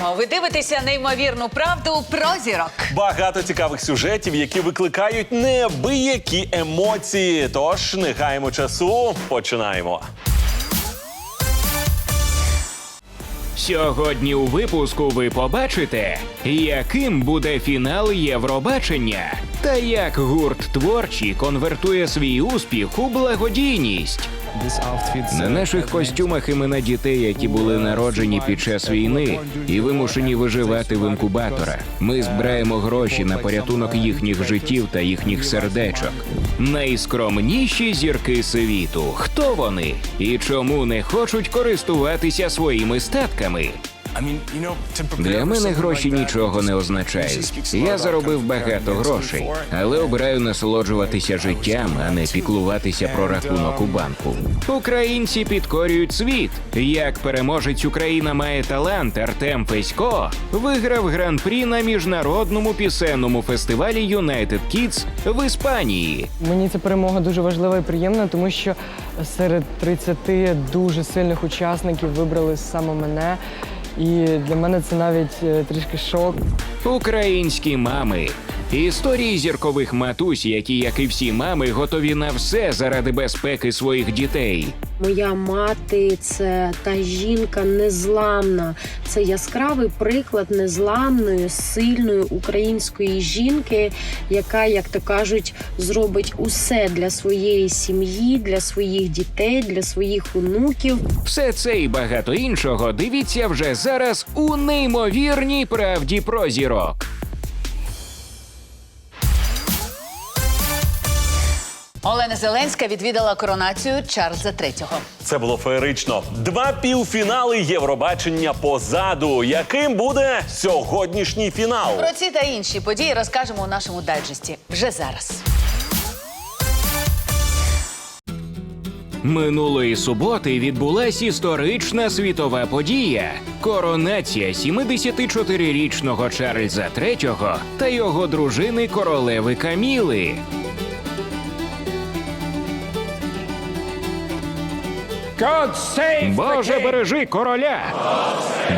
Вітаємо! Ви дивитеся неймовірну правду про зірок. Багато цікавих сюжетів, які викликають неабиякі емоції. Тож не гаємо часу. Починаємо. Сьогодні у випуску ви побачите, яким буде фінал Євробачення та як гурт творчі конвертує свій успіх у благодійність. На наших костюмах імена дітей, які були народжені під час війни і вимушені виживати в інкубаторах. Ми збираємо гроші на порятунок їхніх життів та їхніх сердечок. Найскромніші зірки світу. Хто вони і чому не хочуть користуватися своїми статками? Для мене гроші нічого не означають. Я заробив багато грошей, але обираю насолоджуватися життям, а не піклуватися про рахунок у банку. Українці підкорюють світ. Як переможець Україна має талант Артем Фесько виграв гран-прі на міжнародному пісенному фестивалі United Kids в Іспанії. Мені ця перемога дуже важлива і приємна, тому що серед 30 дуже сильних учасників вибрали саме мене. І для мене це навіть е, трішки шок. Українські мами. Історії зіркових матусь, які, як і всі мами, готові на все заради безпеки своїх дітей. Моя мати це та жінка незламна. Це яскравий приклад незламної, сильної української жінки, яка, як то кажуть, зробить усе для своєї сім'ї, для своїх дітей, для своїх онуків. Все це і багато іншого дивіться вже зараз у неймовірній правді про зірок. Олена Зеленська відвідала коронацію Чарльза III. Це було феєрично. Два півфінали Євробачення позаду. Яким буде сьогоднішній фінал? Про ці та інші події розкажемо у нашому дайджесті вже зараз. Минулої суботи відбулась історична світова подія коронація 74-річного Чарльза III та його дружини королеви Каміли. Боже, бережи короля!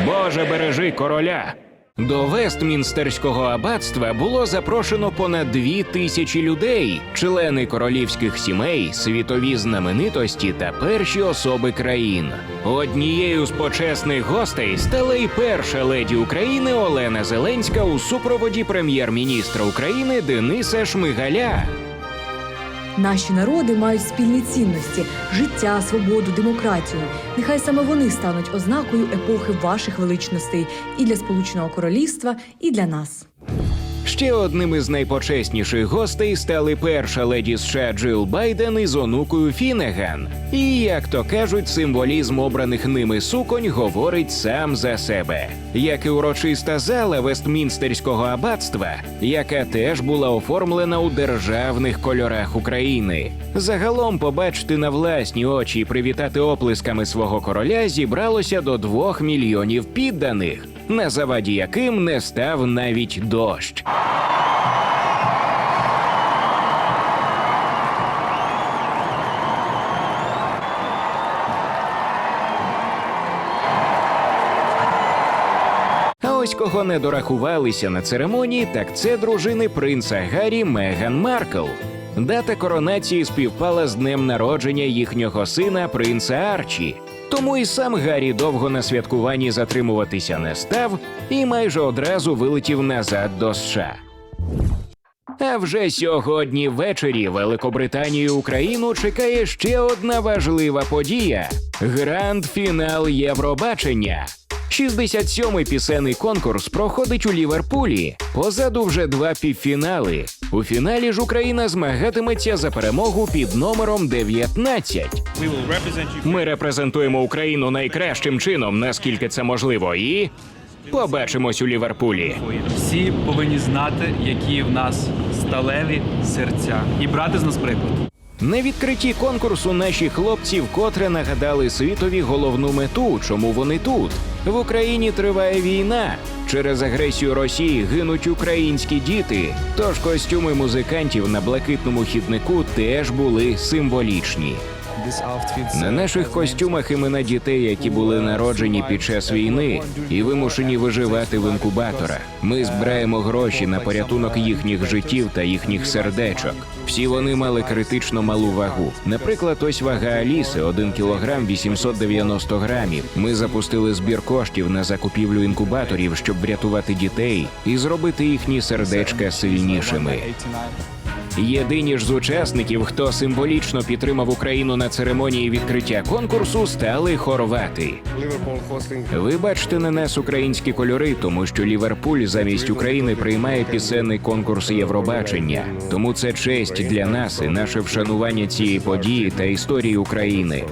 Боже, бережи короля! До Вестмінстерського аббатства було запрошено понад дві тисячі людей, члени королівських сімей, світові знаменитості та перші особи країн. Однією з почесних гостей стала і перша леді України Олена Зеленська у супроводі прем'єр-міністра України Дениса Шмигаля. Наші народи мають спільні цінності життя, свободу, демократію. Нехай саме вони стануть ознакою епохи ваших величностей і для Сполученого Королівства, і для нас. Ще одним із найпочесніших гостей стали перша леді США Джил Байден із онукою Фінеган. І як то кажуть, символізм обраних ними суконь говорить сам за себе, як і урочиста зала Вестмінстерського аббатства, яка теж була оформлена у державних кольорах України. Загалом побачити на власні очі і привітати оплесками свого короля зібралося до двох мільйонів підданих, на заваді яким не став навіть дощ. Ось кого не дорахувалися на церемонії, так це дружини принца Гаррі Меган Маркл. Дата коронації співпала з днем народження їхнього сина принца Арчі. Тому і сам Гаррі довго на святкуванні затримуватися не став і майже одразу вилетів назад до США. А вже сьогодні ввечері Великобританію і Україну чекає ще одна важлива подія гранд-фінал Євробачення. 67-й пісенний конкурс проходить у Ліверпулі. Позаду вже два півфінали. У фіналі ж Україна змагатиметься за перемогу під номером 19. Ми репрезентуємо Україну найкращим чином, наскільки це можливо, і побачимось у Ліверпулі. Всі повинні знати, які в нас сталеві серця, і брати з нас приклад. На відкритті конкурсу наші хлопці вкотре нагадали світові головну мету, чому вони тут. В Україні триває війна. Через агресію Росії гинуть українські діти. Тож костюми музикантів на блакитному хіднику теж були символічні. На наших костюмах імена дітей, які були народжені під час війни і вимушені виживати в інкубаторах. Ми збираємо гроші на порятунок їхніх життів та їхніх сердечок. Всі вони мали критично малу вагу. Наприклад, ось вага Аліси 1 кілограм 890 грамів. Ми запустили збір коштів на закупівлю інкубаторів, щоб врятувати дітей і зробити їхні сердечка сильнішими. Єдині ж з учасників, хто символічно підтримав Україну на церемонії відкриття конкурсу, стали хорвати. Ви бачите на нас українські кольори, тому що Ліверпуль замість України приймає пісенний конкурс Євробачення. Тому це честь для нас і наше вшанування цієї події та історії України.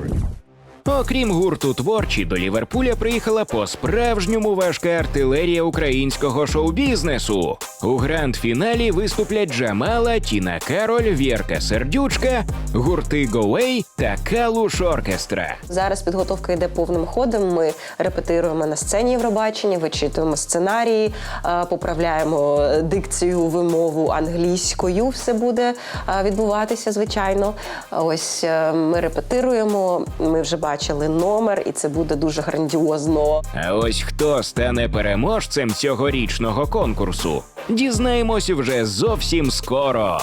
Окрім гурту творчі, до Ліверпуля приїхала по-справжньому важка артилерія українського шоу-бізнесу. У гранд-фіналі виступлять Джамала, Тіна Кароль, Вєрка Сердючка, гурти Гоуей та Калуш Оркестра. Зараз підготовка йде повним ходом. Ми репетируємо на сцені Євробачення, вичитуємо сценарії, е, поправляємо дикцію, вимову англійською. Все буде е, відбуватися, звичайно. Ось е, ми репетируємо. Ми вже бачили номер, і це буде дуже грандіозно. А ось хто стане переможцем цьогорічного конкурсу, дізнаємось вже зовсім скоро.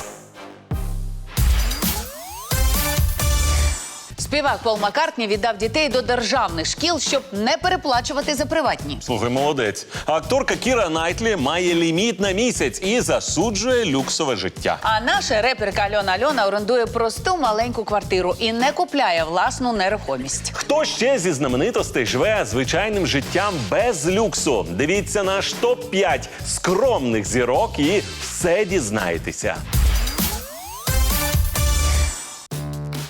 Співак Пол Маккартні віддав дітей до державних шкіл, щоб не переплачувати за приватні. Слухай, молодець. Акторка Кіра Найтлі має ліміт на місяць і засуджує люксове життя. А наша реперка Альона Альона орендує просту маленьку квартиру і не купляє власну нерухомість. Хто ще зі знаменитостей живе звичайним життям без люксу? Дивіться наш топ 5 скромних зірок і все дізнаєтеся.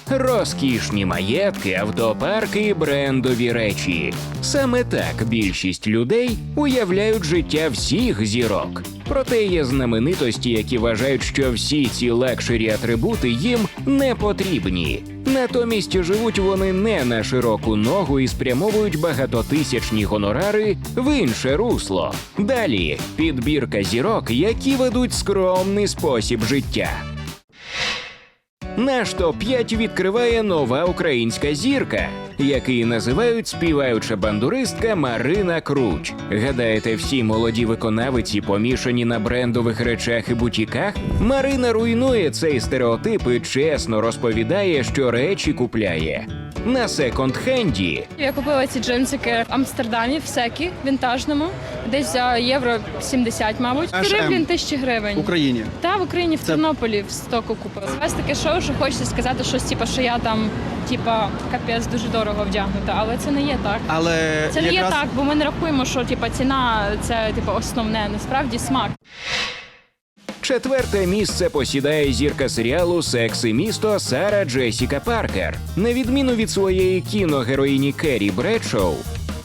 Розкішні маєтки, автопарки і брендові речі. Саме так більшість людей уявляють життя всіх зірок. Проте є знаменитості, які вважають, що всі ці лакшері атрибути їм не потрібні. Натомість живуть вони не на широку ногу і спрямовують багатотисячні гонорари в інше русло. Далі підбірка зірок, які ведуть скромний спосіб життя. Наш топ-5 відкриває нова українська зірка, який називають співаюча бандуристка Марина Круч. Гадаєте, всі молоді виконавиці помішані на брендових речах і бутіках? Марина руйнує цей стереотип і чесно розповідає, що речі купляє. На секонд-хенді Я купила ці джинсики в Амстердамі в секі вінтажному, десь за євро 70, мабуть. Гривень тисячі гривень. в Україні. Та в Україні в Тернополі в стоку купила. Ось таке шоу, що хочеться сказати щось, типу, що я там, типа, капець дуже дорого вдягнута, але це не є так. Але Це не є якраз так, бо ми не рахуємо, що типа ціна це типу основне. Насправді смак. Четверте місце посідає зірка серіалу Секс і місто Сара Джесіка Паркер. На відміну від своєї кіногероїні Керрі Бредшоу,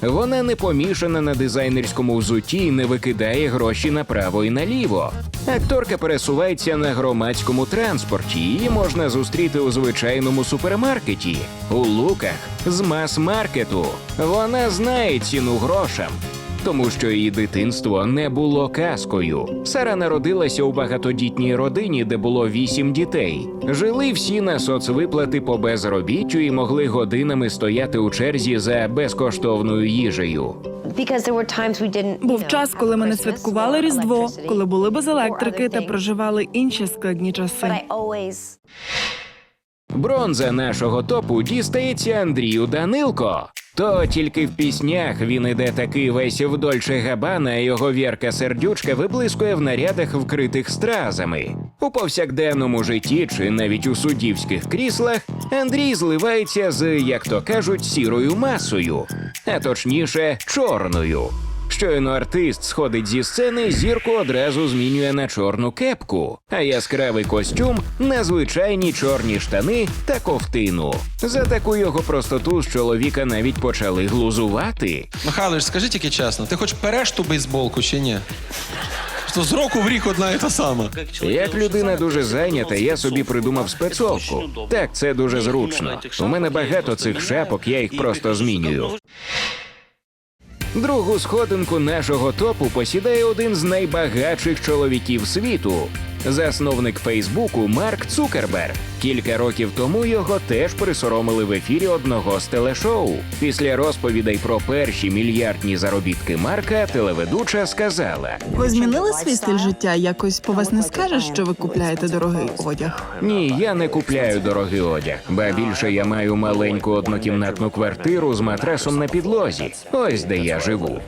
вона не помішана на дизайнерському взутті і не викидає гроші направо і наліво. Акторка пересувається на громадському транспорті. Її можна зустріти у звичайному супермаркеті, у луках з мас-маркету. Вона знає ціну грошам тому що її дитинство не було казкою. Сара народилася у багатодітній родині, де було вісім дітей. Жили всі на соцвиплати по безробіттю і могли годинами стояти у черзі за безкоштовною їжею. Був час, коли ми не святкували Різдво, коли були без електрики та проживали інші складні часи. Бронза нашого топу дістається Андрію Данилко. То тільки в піснях він іде такий весь в Дольче Габана, а його вірка сердючка виблискує в нарядах, вкритих стразами. У повсякденному житті чи навіть у суддівських кріслах Андрій зливається з, як то кажуть, сірою масою, а точніше, чорною. Щойно артист сходить зі сцени, зірку одразу змінює на чорну кепку, а яскравий костюм на звичайні чорні штани та ковтину. За таку його простоту з чоловіка навіть почали глузувати. Михайлович, скажи тільки чесно, ти хоч переш ту бейсболку чи ні? Що з року в рік одна і та сама. Як людина дуже зайнята, я собі придумав спецовку. Так, це дуже зручно. У мене багато цих шапок, я їх просто змінюю. Другу сходинку нашого топу посідає один з найбагатших чоловіків світу Засновник Фейсбуку Марк Цукерберг. Кілька років тому його теж присоромили в ефірі одного з телешоу. Після розповідей про перші мільярдні заробітки Марка телеведуча сказала: Ви змінили свій стиль життя? Якось по вас не скажеш, що ви купляєте дорогий одяг. Ні, я не купляю дорогий одяг, ба більше я маю маленьку однокімнатну квартиру з матрасом на підлозі. Ось де я живу.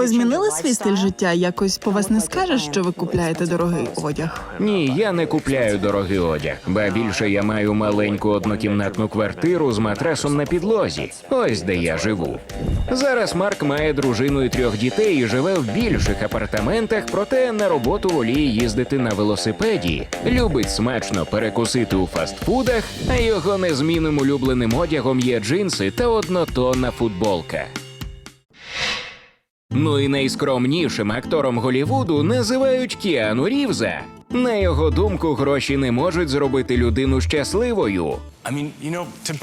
Ви змінили свій стиль життя? Якось по вас не скажеш, що ви купляєте дорогий одяг. Ні, я не купляю дорогий одяг, ба більше я маю маленьку однокімнатну квартиру з матрасом на підлозі. Ось де я живу. Зараз Марк має дружину і трьох дітей і живе в більших апартаментах, проте на роботу воліє їздити на велосипеді. Любить смачно перекусити у фастфудах, а його незмінним улюбленим одягом є джинси та однотонна футболка. Ну і найскромнішим актором Голівуду називають Кіану Рівза. На його думку, гроші не можуть зробити людину щасливою.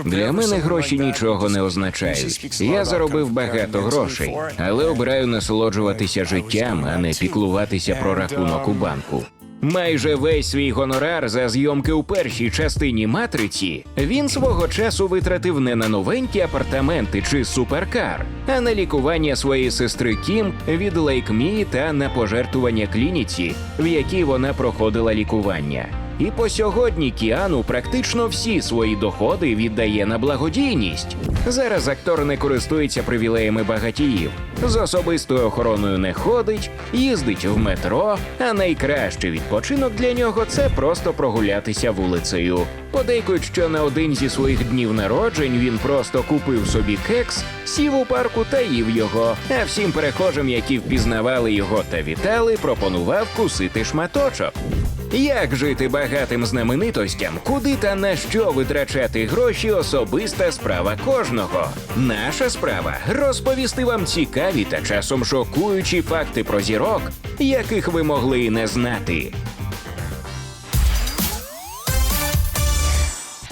Для мене гроші нічого не означають. Я заробив багато грошей, але обираю насолоджуватися життям, а не піклуватися про рахунок у банку. Майже весь свій гонорар за зйомки у першій частині матриці він свого часу витратив не на новенькі апартаменти чи суперкар, а на лікування своєї сестри Кім від лейкмії та на пожертвування клініці, в якій вона проходила лікування. І по сьогодні Кіану практично всі свої доходи віддає на благодійність. Зараз актор не користується привілеями багатіїв. З особистою охороною не ходить, їздить в метро. А найкращий відпочинок для нього це просто прогулятися вулицею. Подейкують, що на один зі своїх днів народжень він просто купив собі кекс, сів у парку та їв його. А всім перехожим, які впізнавали його та вітали, пропонував кусити шматочок. Як жити багатим знаменитостям, куди та на що витрачати гроші особиста справа кожного. Наша справа розповісти вам цікаві та часом шокуючі факти про зірок, яких ви могли і не знати.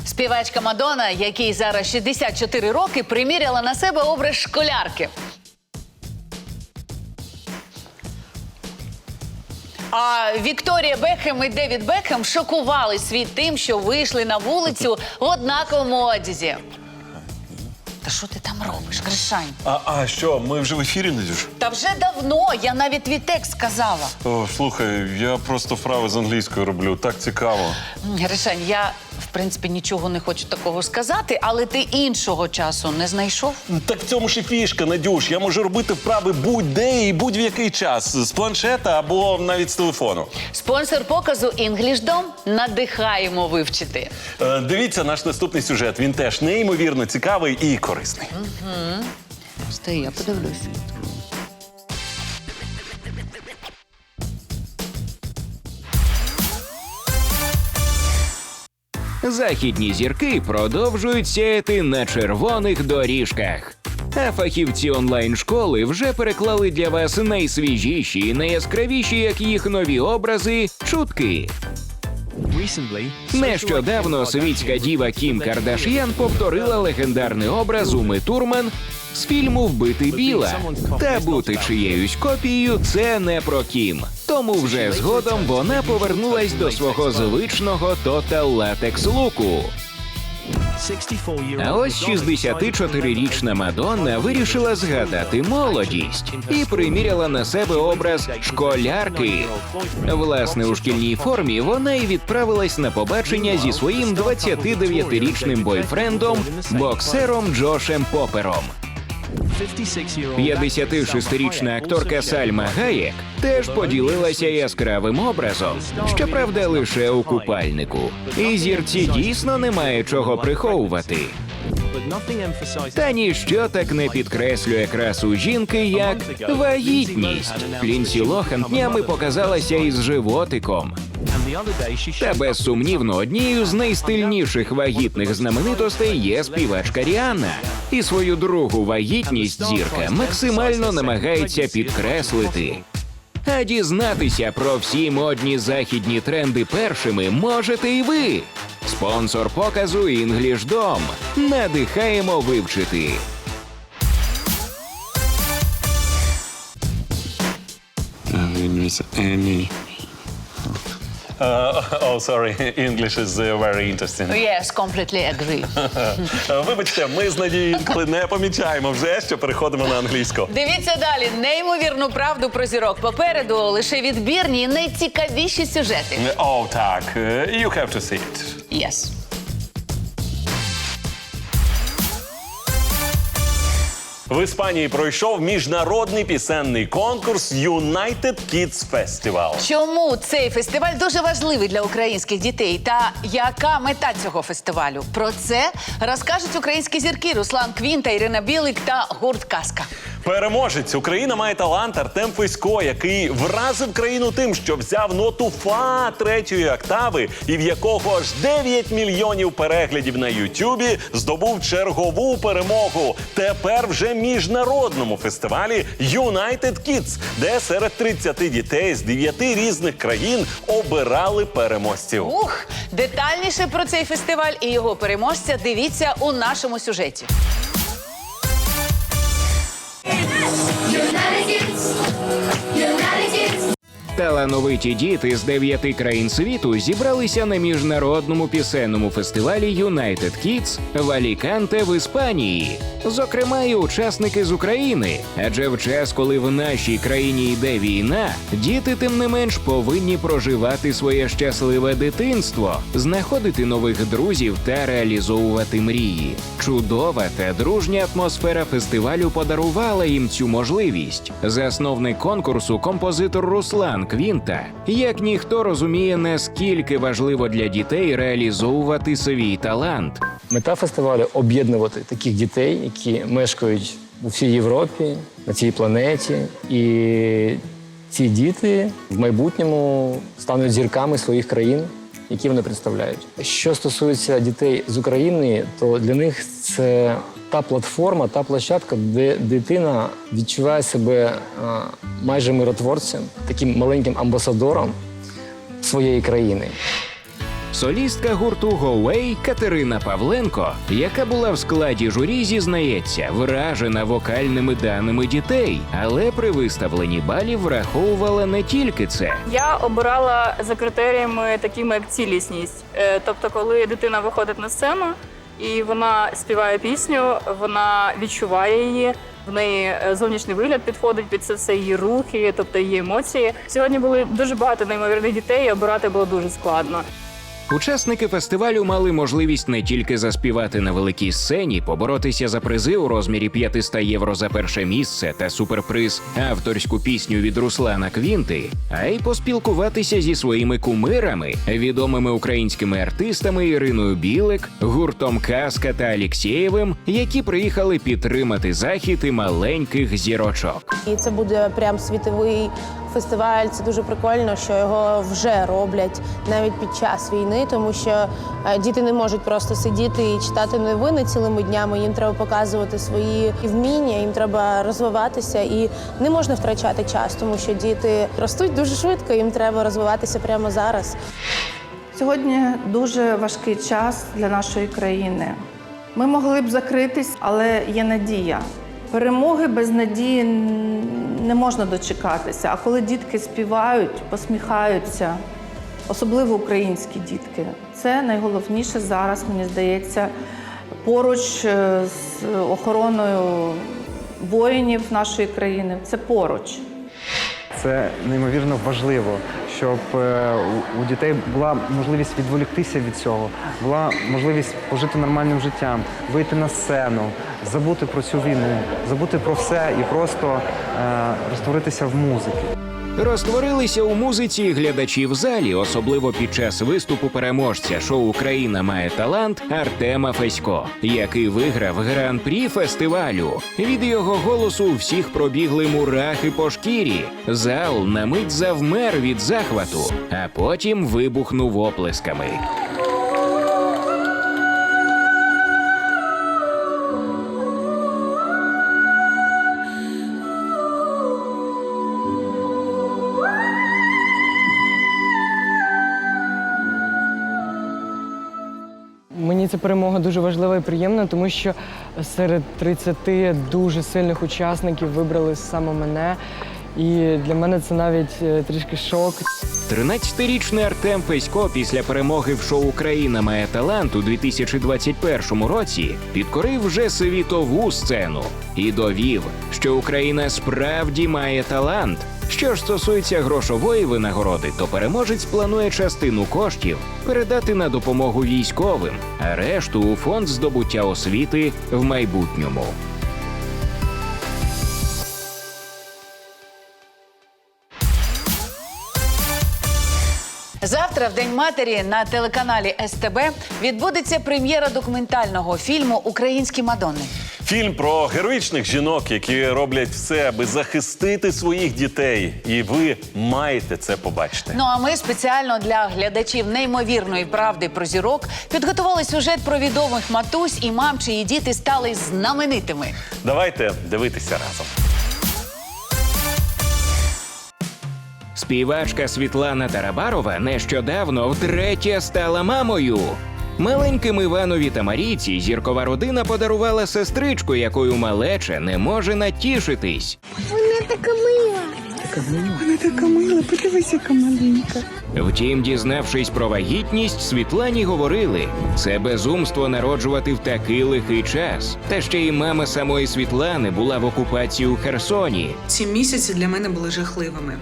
Співачка Мадонна, якій зараз 64 роки, приміряла на себе образ школярки. А Вікторія Бекхем і Девід Бекхем шокували світ тим, що вийшли на вулицю в однаковому одязі. Та що ти там робиш, Кришань? А, а що, ми вже в ефірі, Надюш? Та вже давно я навіть вітек сказала. О, слухай, я просто вправи з англійською роблю, так цікаво. Гришань, я в принципі нічого не хочу такого сказати, але ти іншого часу не знайшов. Так в цьому ж і фішка, Надюш. Я можу робити вправи будь-де і будь-в який час з планшета або навіть з телефону. Спонсор показу «Інглішдом» надихаємо вивчити. Е, дивіться наш наступний сюжет. Він теж неймовірно цікавий і корисний. Стой, я подивлюсь. Західні зірки продовжують сяяти на червоних доріжках. А фахівці онлайн-школи вже переклали для вас найсвіжіші і найяскравіші, як їх нові образи, чутки. Нещодавно світська діва Кім Кардаш'ян повторила легендарний образ Уми Турман з фільму Вбити біла. Та бути чиєюсь копією це не про Кім. Тому вже згодом вона повернулась до свого звичного тотал латекс луку. А ось 64-річна Мадонна вирішила згадати молодість і приміряла на себе образ школярки. Власне, у шкільній формі вона і відправилась на побачення зі своїм 29-річним бойфрендом, боксером Джошем Попером. 56-річна акторка Сальма Гаєк теж поділилася яскравим образом, щоправда, лише у купальнику. І зірці дійсно немає чого приховувати. Та ніщо так не підкреслює красу жінки, як вагітність. Лінсі Лохан днями показалася із животиком. Та безсумнівно однією з найстильніших вагітних знаменитостей є співачка Ріанна. І свою другу вагітність зірка максимально намагається підкреслити. А дізнатися про всі модні західні тренди першими можете і ви. Спонсор показу «Інглішдом». Надихаємо вивчити. Емі. Uh, oh, sorry, English is uh, very interesting. Yes, completely agree. Е, Вибачте, ми з Надією інколи не помічаємо вже, що переходимо на англійську. Дивіться далі неймовірну правду про зірок. Попереду лише відбірні і найцікавіші сюжети. О, так. е, You have to see it. Yes. В Іспанії пройшов міжнародний пісенний конкурс United Kids Festival. Чому цей фестиваль дуже важливий для українських дітей? Та яка мета цього фестивалю? Про це розкажуть українські зірки Руслан Квін та Ірина Білик та гурт Казка. Переможець Україна має талант Артем Фесько, який вразив країну тим, що взяв ноту фа третьої октави, і в якого аж 9 мільйонів переглядів на Ютубі здобув чергову перемогу. Тепер вже міжнародному фестивалі United Kids, де серед 30 дітей з 9 різних країн обирали переможців. Ух, детальніше про цей фестиваль і його переможця дивіться у нашому сюжеті. You're not against. You're not. Талановиті діти з дев'яти країн світу зібралися на міжнародному пісенному фестивалі United Kids в Аліканте в Іспанії. Зокрема, і учасники з України. Адже в час, коли в нашій країні йде війна, діти тим не менш повинні проживати своє щасливе дитинство, знаходити нових друзів та реалізовувати мрії. Чудова та дружня атмосфера фестивалю подарувала їм цю можливість. Засновник конкурсу, композитор Руслан Квінта, як ніхто розуміє, наскільки важливо для дітей реалізовувати свій талант. Мета фестивалю об'єднувати таких дітей, які мешкають у всій Європі, на цій планеті. І ці діти в майбутньому стануть зірками своїх країн, які вони представляють. Що стосується дітей з України, то для них це та платформа, та площадка, де дитина відчуває себе майже миротворцем, таким маленьким амбасадором своєї країни. Солістка гурту Гоуей Катерина Павленко, яка була в складі журі, зізнається, вражена вокальними даними дітей, але при виставленні балів враховувала не тільки це. Я обирала за критеріями такими як цілісність. Е, Тобто, коли дитина виходить на сцену і вона співає пісню, вона відчуває її. В неї е, зовнішній вигляд підходить під це все її рухи, тобто її емоції. Сьогодні були дуже багато неймовірних дітей, і обирати було дуже складно. Учасники фестивалю мали можливість не тільки заспівати на великій сцені, поборотися за призи у розмірі 500 євро за перше місце та суперприз авторську пісню від Руслана Квінти, а й поспілкуватися зі своїми кумирами, відомими українськими артистами Іриною Білик, гуртом Казка та Алєксєєвим, які приїхали підтримати захід і маленьких зірочок. І це буде прям світовий фестиваль. Це дуже прикольно, що його вже роблять навіть під час війни, тому що е, діти не можуть просто сидіти і читати новини цілими днями. Їм треба показувати свої вміння, їм треба розвиватися, і не можна втрачати час, тому що діти ростуть дуже швидко. Їм треба розвиватися прямо зараз. Сьогодні дуже важкий час для нашої країни. Ми могли б закритись, але є надія. Перемоги без надії не можна дочекатися. А коли дітки співають, посміхаються, особливо українські дітки, це найголовніше зараз, мені здається, поруч е, з охороною воїнів нашої країни. Це поруч. Це неймовірно важливо, щоб е, у- дітей була можливість відволіктися від цього, була можливість пожити нормальним життям, вийти на сцену, забути про цю війну, забути про все і просто е, розтворитися в музиці. Розтворилися у музиці глядачі в залі, особливо під час виступу переможця шоу Україна має талант Артема Фесько, який виграв гран-прі фестивалю. Від його голосу всіх пробігли мурахи по шкірі. Зал на мить завмер від захвату, а потім вибухнув оплесками. Ця перемога дуже важлива і приємна, тому що серед 30 дуже сильних учасників вибрали саме мене. І для мене це навіть е, трішки шок. 13-річний Артем Фесько після перемоги в шоу Україна має талант у 2021 році підкорив вже світову сцену і довів, що Україна справді має талант. Що ж стосується грошової винагороди, то переможець планує частину коштів передати на допомогу військовим, а решту у фонд здобуття освіти в майбутньому. Завтра, в День матері, на телеканалі СТБ відбудеться прем'єра документального фільму Українські Мадонни. Фільм про героїчних жінок, які роблять все, аби захистити своїх дітей. І ви маєте це побачити. Ну а ми спеціально для глядачів неймовірної правди про зірок підготували сюжет про відомих матусь і мам, чиї діти стали знаменитими. Давайте дивитися разом. Співачка Світлана Тарабарова нещодавно втретє стала мамою. Маленьким Іванові та Марійці зіркова родина подарувала сестричку, якою малеча не може натішитись. Вона така мила. Вона така мила, подивися, яка маленька. Втім, дізнавшись про вагітність, Світлані говорили, це безумство народжувати в такий лихий час. Та ще й мама самої Світлани була в окупації у Херсоні. Ці місяці для мене були жахливими.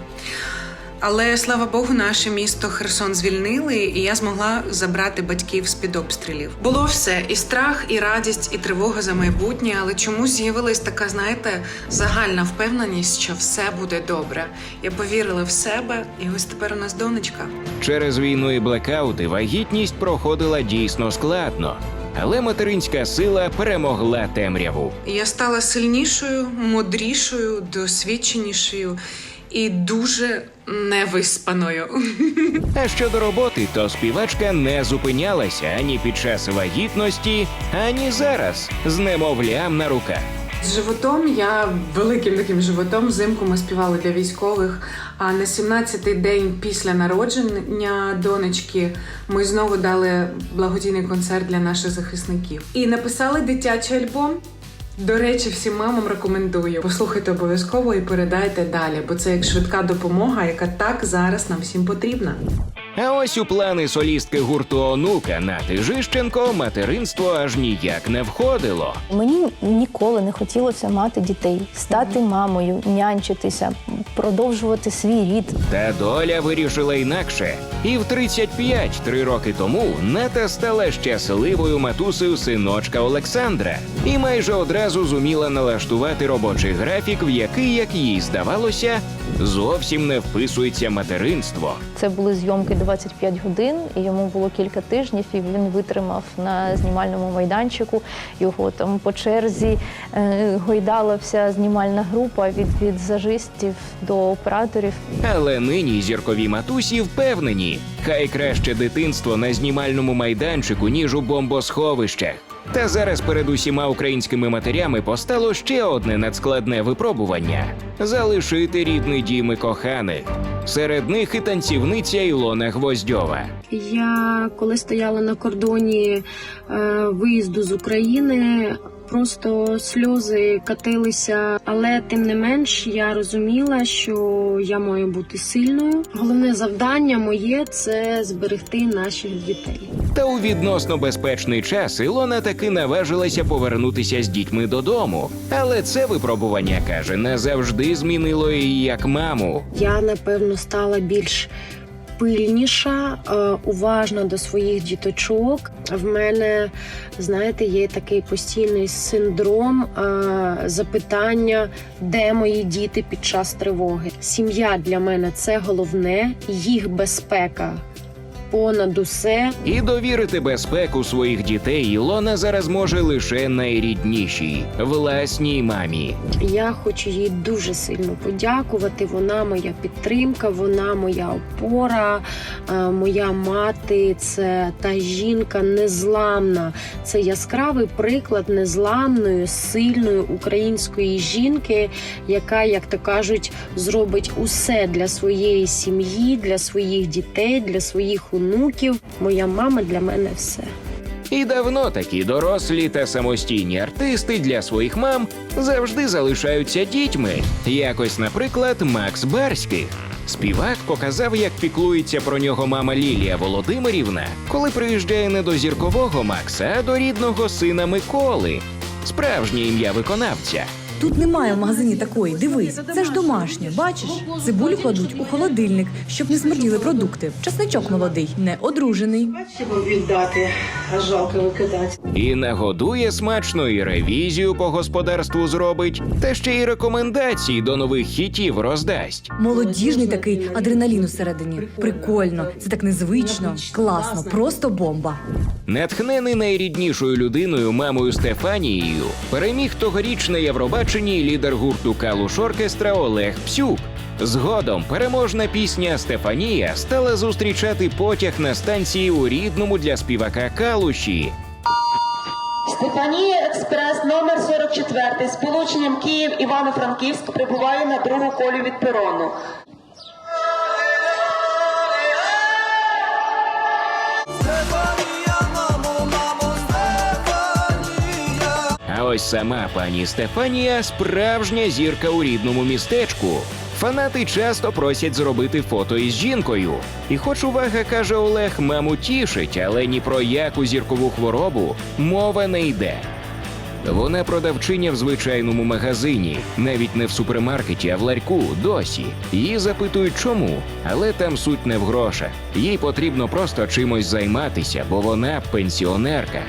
Але слава Богу, наше місто Херсон звільнили, і я змогла забрати батьків з під обстрілів. Було все: і страх, і радість, і тривога за майбутнє. Але чомусь з'явилась така, знаєте, загальна впевненість, що все буде добре. Я повірила в себе, і ось тепер у нас донечка. Через війну і блекаути вагітність проходила дійсно складно, але материнська сила перемогла темряву. Я стала сильнішою, мудрішою, досвідченішою і дуже невиспаною. А щодо роботи, то співачка не зупинялася ані під час вагітності, ані зараз з немовлям на руках. З животом я великим таким животом взимку ми співали для військових. А на 17-й день після народження донечки ми знову дали благодійний концерт для наших захисників і написали дитячий альбом. До речі, всім мамам рекомендую. Послухайте обов'язково і передайте далі, бо це як швидка допомога, яка так зараз нам всім потрібна. А ось у плани солістки гурту онука Нати Жищенко материнство аж ніяк не входило. Мені ніколи не хотілося мати дітей, стати мамою, нянчитися, продовжувати свій рід. Та доля вирішила інакше. І в 35, три роки тому, Ната стала щасливою матусею синочка Олександра і майже одразу зуміла налаштувати робочий графік, в який, як їй здавалося, зовсім не вписується материнство. Це були зйомки 25 годин, і йому було кілька тижнів, і він витримав на знімальному майданчику. Його там по черзі е, гойдала вся знімальна група від візажистів до операторів. Але нині зіркові матусі впевнені, хай краще дитинство на знімальному майданчику, ніж у бомбосховищах. Та зараз перед усіма українськими матерями постало ще одне надскладне випробування залишити рідний дім і коханих. Серед них і танцівниця Ілона Гвоздьова. Я коли стояла на кордоні е, виїзду з України, просто сльози катилися, але тим не менш я розуміла, що я маю бути сильною. Головне завдання моє це зберегти наших дітей. Та у відносно безпечний час Ілона таки наважилася повернутися з дітьми додому. Але це випробування каже назавжди змінило її як маму. Я напевно стала більш пильніша, е, уважна до своїх діточок. В мене, знаєте, є такий постійний синдром е, запитання, де мої діти під час тривоги. Сім'я для мене це головне, їх безпека понад усе. І довірити безпеку своїх дітей Ілона зараз може лише найріднішій власній мамі. Я хочу їй дуже сильно подякувати. Вона моя підтримка, вона моя опора, е, моя мати. Це та жінка незламна. Це яскравий приклад незламної, сильної української жінки, яка, як то кажуть, зробить усе для своєї сім'ї, для своїх дітей, для своїх онуків. Моя мама для мене все. І давно такі дорослі та самостійні артисти для своїх мам завжди залишаються дітьми. Якось, наприклад, Макс Барських. Співак показав, як піклується про нього мама Лілія Володимирівна, коли приїжджає не до зіркового Макса, а до рідного сина Миколи. Справжнє ім'я виконавця. Тут немає в магазині такої. Дивись, це ж домашнє. Бачиш? Цибулю кладуть у холодильник, щоб не смерділи продукти. Часничок молодий, не одружений. віддати, а жалко викидати. І нагодує смачно, і ревізію по господарству зробить, та ще й рекомендації до нових хітів роздасть. Молодіжний такий адреналін усередині. Прикольно, це так незвично, класно, просто бомба. Натхнений найріднішою людиною мамою Стефанією, переміг тогоріч на Євробаченні лідер гурту Калуш Оркестра Олег Псюк. Згодом переможна пісня Стефанія стала зустрічати потяг на станції у рідному для співака Калуші. Стефанія експрес номер 44 з полученням Київ Івано-Франківськ прибуває на другу колію від перону. Ось сама пані Стефанія справжня зірка у рідному містечку. Фанати часто просять зробити фото із жінкою. І хоч увага каже Олег, маму тішить, але ні про яку зіркову хворобу мова не йде. Вона продавчиня в звичайному магазині, навіть не в супермаркеті, а в ларьку досі. Її запитують, чому, але там суть не в грошах. Їй потрібно просто чимось займатися, бо вона пенсіонерка.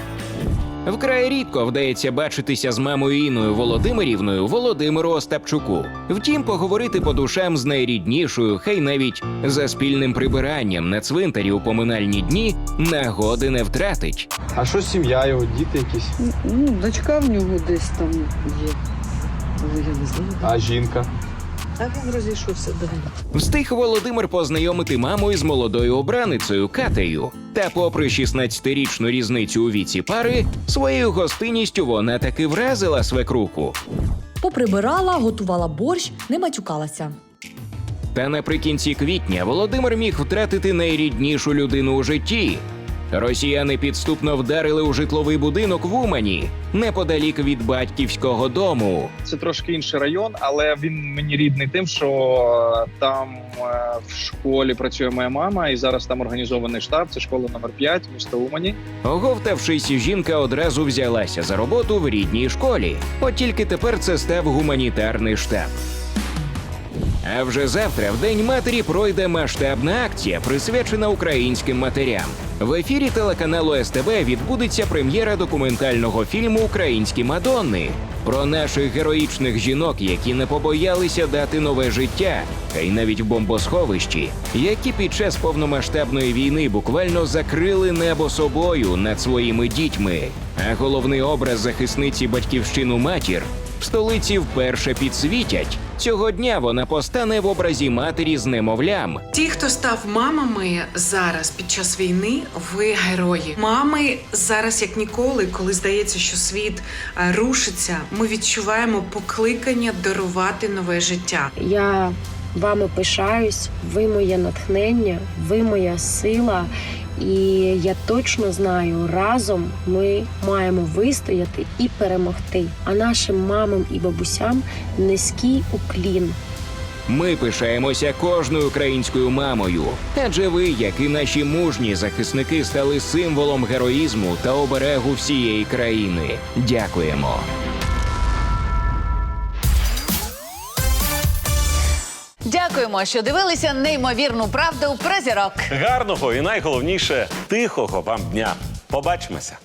Вкрай рідко вдається бачитися з мамою Інною Володимирівною Володимиру Остапчуку. Втім, поговорити по душам з найріднішою, хай навіть за спільним прибиранням на цвинтарі у поминальні дні нагоди не втратить. А що сім'я його, діти якісь? Ну, дочка в нього десь там є. Але я не знаю. А жінка? А він розійшовся далі. Встиг Володимир познайомити маму із молодою обраницею Катею. Та, попри 16-річну різницю у віці пари, своєю гостинністю вона таки вразила свекруку. Поприбирала, готувала борщ, не матюкалася. Та наприкінці квітня Володимир міг втратити найріднішу людину у житті. Росіяни підступно вдарили у житловий будинок в Умані, неподалік від батьківського дому. Це трошки інший район, але він мені рідний тим, що там е, в школі працює моя мама, і зараз там організований штаб. Це школа номер 5, місто Умані. Оговтавшись, жінка одразу взялася за роботу в рідній школі. От тільки тепер це став гуманітарний штаб. А вже завтра, в День матері, пройде масштабна акція, присвячена українським матерям. В ефірі телеканалу СТБ відбудеться прем'єра документального фільму Українські Мадонни про наших героїчних жінок, які не побоялися дати нове життя, та й навіть в бомбосховищі, які під час повномасштабної війни буквально закрили небо собою над своїми дітьми. А головний образ захисниці батьківщину матір в столиці вперше підсвітять. Цього дня вона постане в образі матері з немовлям. Ті, хто став мамами зараз під час війни, ви герої. Мами зараз, як ніколи, коли здається, що світ е, рушиться, ми відчуваємо покликання дарувати нове життя. Я вами пишаюсь, ви моє натхнення, ви моя сила. І я точно знаю, разом ми маємо вистояти і перемогти. А нашим мамам і бабусям низький уклін. Ми пишаємося кожною українською мамою, адже ви, як і наші мужні захисники, стали символом героїзму та оберегу всієї країни. Дякуємо. Дякуємо, що дивилися неймовірну правду про зірок. Гарного і найголовніше тихого вам дня. Побачимося.